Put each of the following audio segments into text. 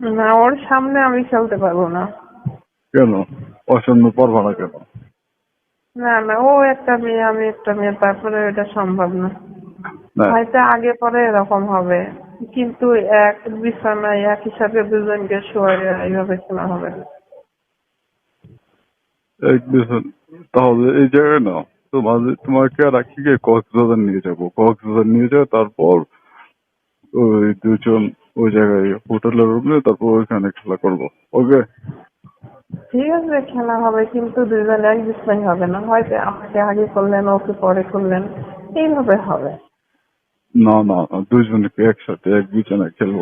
না ওর সামনে আমি খেলতে পারব না। কেন? পছন্দ পারবা না কেন? না না ও একটা মেয়ে আমি একটা মেয়ে তারপরে এটা সম্ভব না। হয়তো আগে পরে এরকম হবে কিন্তু এক বিছানায় এক হিসাবে দুজনকে শোয়া এইভাবে খেলা হবে এক দুজন তাহলে এই জায়গায় না তোমাদের তোমাকে রাখি গিয়ে কক্সবাজার নিয়ে যাব? কক্সবাজার নিয়ে যাও তারপর ওই দুজন ওই জায়গায় হোটেলের রুমে তারপর ওইখানে খেলা করব। ওকে? ঠিক আছে খেলা হবে কিন্তু দুজন এক বিছানায় হবে না। হয়তো আমাকে আগে করলেন ওকে পরে করলেন এইভাবে হবে। না না দুজনকে একসাথে এক বিছানায় খেলব।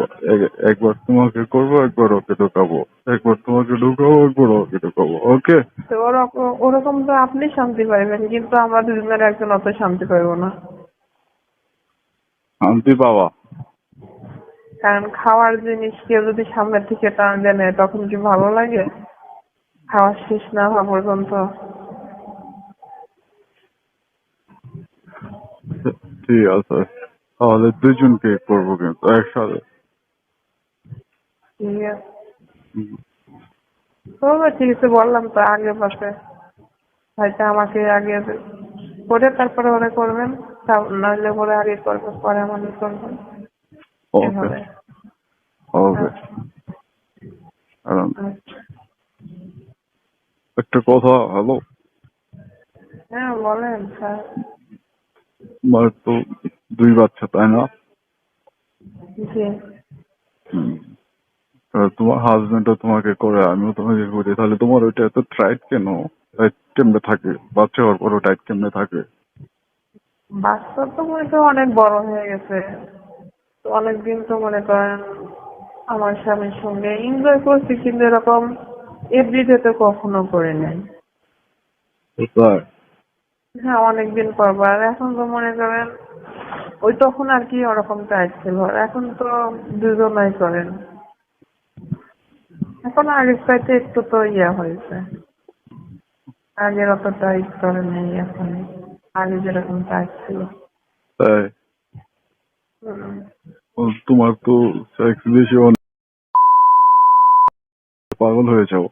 একবার তোমাকে করব একবার ওকে ঢুকাবো। একবার তোমাকে ঢুকাবো একবার ওকে ঢুকাবো। ওকে? তো ওরকম ওরকম তো আপনি শান্তি পাইবেন কিন্তু আমরা দুজনের একজন অত শান্তি পাইবো না। শান্তি পাওয়া কারণ খাওয়ার জিনিস কেউ যদি সামনের থেকে টান দেয় তখন কি ভালো লাগে? খাওয়া শেষ না হওয়া পর্যন্ত। ঠিক আছে। তাহলে দুজনকে করব কিন্তু একসাথে। ঠিক আছে। ঠিক আছে বললাম তো আগে পাশে। হয়তো আমাকে আগে করে তারপরে ওরা করবেন নাহলে পরে আগে করবে পরে আমাকে করবেন। ওকে। ওকে। একটা কথা হ্যালো হ্যাঁ বলেন স্যার তোমার তো দুই বাচ্চা তাই না? তোমার হাজবেন্ডও তোমাকে করে আমিও তোমাকে করি। তাহলে তোমার ওইটা এত টাইট কেন? টাইট কেমনে থাকে? বাচ্চা হওয়ার পরও টাইট কেমনে থাকে? বাচ্চা তো মনে তো অনেক বড় হয়ে গেছে। তো অনেকদিন তো মনে করেন আমার স্বামীর সঙ্গে এনজয় করছি কিন্তু এরকম এভরিডে তো কখনো করে নাই হ্যাঁ অনেকদিন পর। আর এখন তো মনে করেন ওই তখন আর কি ওরকম টাইট ছিল। আর এখন তো দুজনাই করেন। এখন আগের চাইতে একটু তো ইয়ে হয়েছে। আগের অত টাইট করে নেই এখন। আগে যেরকম টাইট ছিল। তোমার তো সেক্স বেশি অনেক পাগল হয়ে যাও।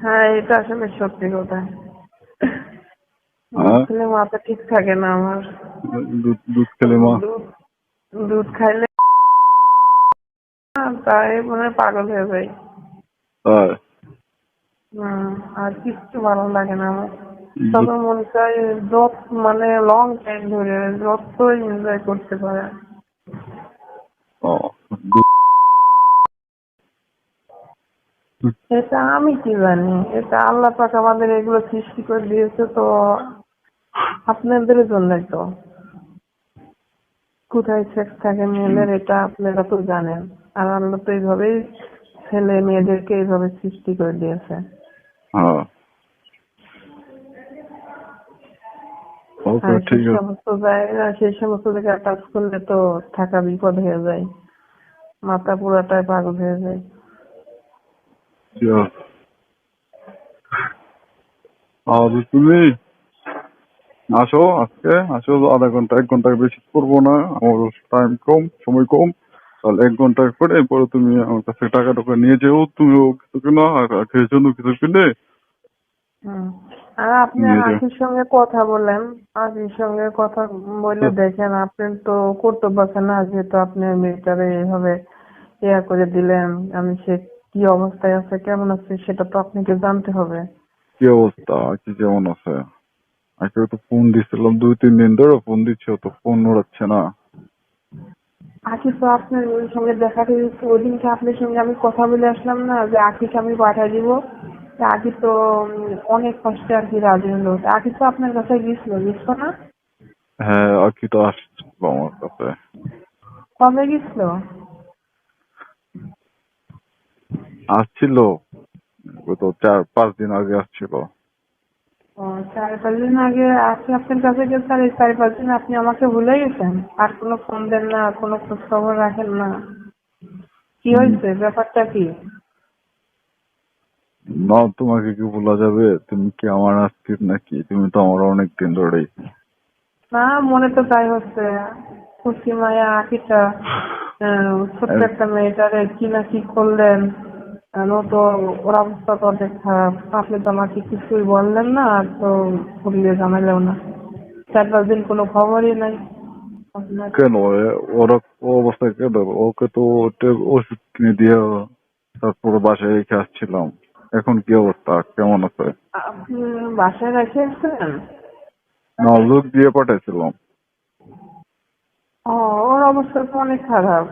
হ্যাঁ এটা আসলে সত্যি কথা। হ্যাঁ? আসলে মাথা ঠিক থাকে না আমার। দুধ দুধ খেলে মা? দুধ খাইলে তাই মনে হয় পাগল হয়ে যাই। আর কিচ্ছু ভালো লাগে না আমার। তবে মনে চাই যত মানে লং টাইম ধরে যত এনজয় করতে পারে। ও, এটা আমি কি জানি এটা আল্লাহ পাক আমাদের এগুলো সৃষ্টি করে দিয়েছে তো আপনাদের জন্যই তো। কোথায় সেক্স থাকে মেয়েদের এটা আপনারা তো জানেন আর আল্লাহ তো এইভাবেই ছেলে মেয়েদেরকে এইভাবে সৃষ্টি করে দিয়েছে। হ্যাঁ ওকে ঠিক সেই আছে। সমস্ত জায়গা সেই সমস্ত জায়গায় টাচ করলে তো থাকা বিপদ হয়ে যায়। মাথা পুরাটাই পাগল হয়ে যায়। আর তুমি আসো আজকে আসো আধা ঘণ্টা এক ঘণ্টা বেশি করব না। আমার টাইম কম সময় কম। তাহলে এক ঘণ্টা করে এরপরে তুমি আমার কাছে টাকা টাকা নিয়ে যেও তুমিও কিছু কিনো আর জন্য কিছু কিনে? হুম। আর আপনি। আখির সঙ্গে কথা বলেন। আখির সঙ্গে কথা বলে দেখেন আপনি তো কর্তব্য আছে না যেহেতু আপনি মেয়েটারে এইভাবে ইয়া করে দিলেন আমি সে কি অবস্থায় আছে কেমন আছে সেটা তো আপনাকে জানতে হবে। কি অবস্থা? কি কেমন আছে? আজকে তো ফোন দিছিলাম দুই তিন দিন ধরে ফোন দিচ্ছ তো ফোন উড়াচ্ছে না। আখি তো আপনার ওই সঙ্গে দেখা করেছি ওই দিনকে আপনার সঙ্গে আমি কথা বলে আসলাম না যে আখিকে আমি পাঠিয়ে দিব। তা আখি তো অনেক কষ্টে আর কি রাজি হলো আগে তো আপনার কাছে গেছিল গেছিল না? হ্যাঁ আকি তো আসছিল আমার কাছে। কবে গেছিল আসছিল গত চার পাঁচ দিন আগে আসছিল। চার পাঁচ দিন আগে আজকে আপনার কাছে গেছে আর এই চার পাঁচ দিন আপনি আমাকে ভুলে গেছেন? আর কোনো ফোন দেন না কোনো খোঁজ খবর রাখেন না? কি হয়েছে? ব্যাপারটা কি? না তোমাকে কি বলা যাবে? তুমি কি আমার আজকের নাকি? তুমি তো আমার অনেক দিন ধরেই। না মনে তো তাই হচ্ছে। খুশি মায়া আখিটা ছোট্ট একটা মেয়েটারে কি না কি করলেন তো ওর অবস্থা তো অনেক খারাপ। আপনি তো আমাকে কিছুই বললেন না তো ভুলিয়ে জানালেও না। চার পাঁচ দিন কোনো খবরই নাই। কেন? ওরা ও অবস্থায় কেন? ওকে তো ওষুধ কিনে দিয়ে তারপরে বাসায় রেখে আসছিলাম। এখন কি অবস্থা? কেমন আছে? আপনি বাসায় রেখে এসেছেন না লোক দিয়ে পাঠাইছিলাম। ও ওর অবস্থা তো অনেক খারাপ।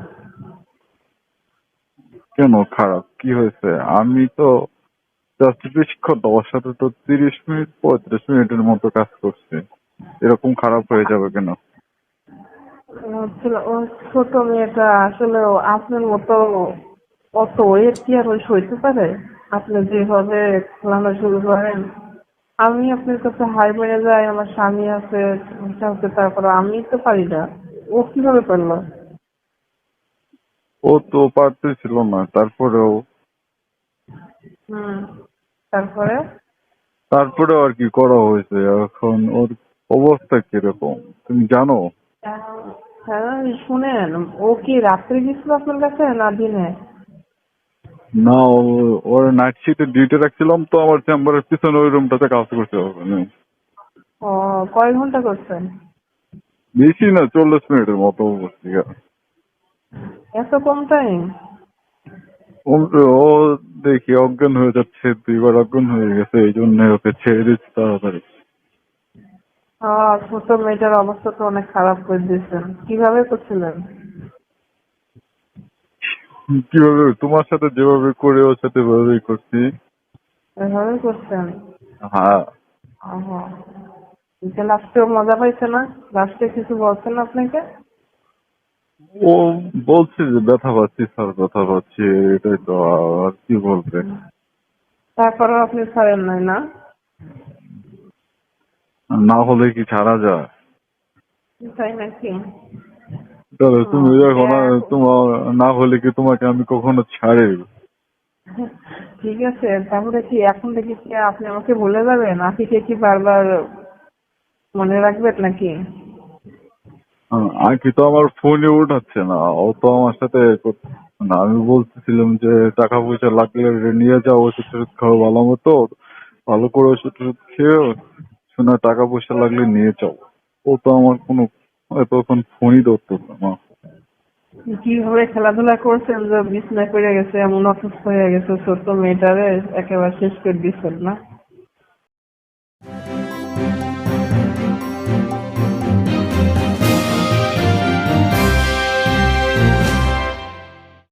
কেন খারাপ? কি হয়েছে? আমি তো জাস্ট বেশিক্ষণ ওর সাথে তো তিরিশ মিনিট পঁয়ত্রিশ মিনিটের মতো কাজ করছি। এরকম খারাপ হয়ে যাবে কেন? ছোট মেয়েটা আসলে আপনার মতো অত ওয়েট কি আর ওই সইতে পারে? আপনি যেভাবে খেলানো শুরু করেন আমি আপনার কাছে হাই মেরে যাই আমার স্বামী আছে আছে তারপরে আমি তো পারি না। ও কীভাবে পারল? ও তো পারতেছিল না তারপরেও। হুম তারপরে? তারপরেও আর কি করা হয়েছে এখন ওর অবস্থা কীরকম তুমি জানো? হ্যাঁ শুনেন ও কি রাত্রে গেছিল আপনার কাছে না দিনে? না ওর নাইট শিটে ডিউটি রাখছিলাম তো আমার চেম্বারের পিছনে ওই রুমটাতে কাজ করছে ওখানে ও কয় ঘণ্টা করছেন? বেশি না চল্লিশ মিনিটের মতো বসছি এত কম টাইম ও দেখি অজ্ঞান হয়ে যাচ্ছে দুইবার অজ্ঞান হয়ে গেছে এই জন্য ওকে ছেড়ে দিচ্ছি তাড়াতাড়ি। ছোট মেয়েটার অবস্থা তো অনেক খারাপ করে দিয়েছেন। কীভাবে করছিলেন? কীভাবে তোমার সাথে যেভাবে করে ওর সাথে ওইভাবেই করছি। এভাবে করছেন হ্যাঁ। লাস্টে মজা পাইছে না? লাস্টে কিছু বলছেন আপনাকে? ও বলছে যে ব্যথা পাচ্ছি স্যার ব্যথা পাচ্ছি এটাই তো আর কি বলবে? তারপরেও আপনি ছাড়েন নাই না? না হলে কি ছাড়া যায়? তাই নাকি? তাহলে তুমি আ- তোমার না হলে কি তোমাকে আমি কখনো ছাড়ি ঠিক আছে তাহলে কি এখন থেকে কি আপনি আমাকে ভুলে যাবেন? আখিকে কি বারবার মনে রাখবেন নাকি? আঁকি তো আমার ফোনে উঠাচ্ছে না ও তো আমার সাথে না আমি বলতেছিলাম যে টাকা পয়সা লাগলে নিয়ে যাও ওষুধ টষুধ খাও ভালো মতো ভালো করে ওষুধ টষুধ খেয়েও শোনা টাকা পয়সা লাগলে নিয়ে যাও। ও তো আমার কোনো তখন ফোনই ধরতো না কীভাবে খেলাধুলা করছেন যে বিছনায় পড়ে গেছে, এমন অসুস্থ হয়ে গেছে, ছোট্ট মেয়েটারে একেবারে শেষ করে দিচ্ছেন না।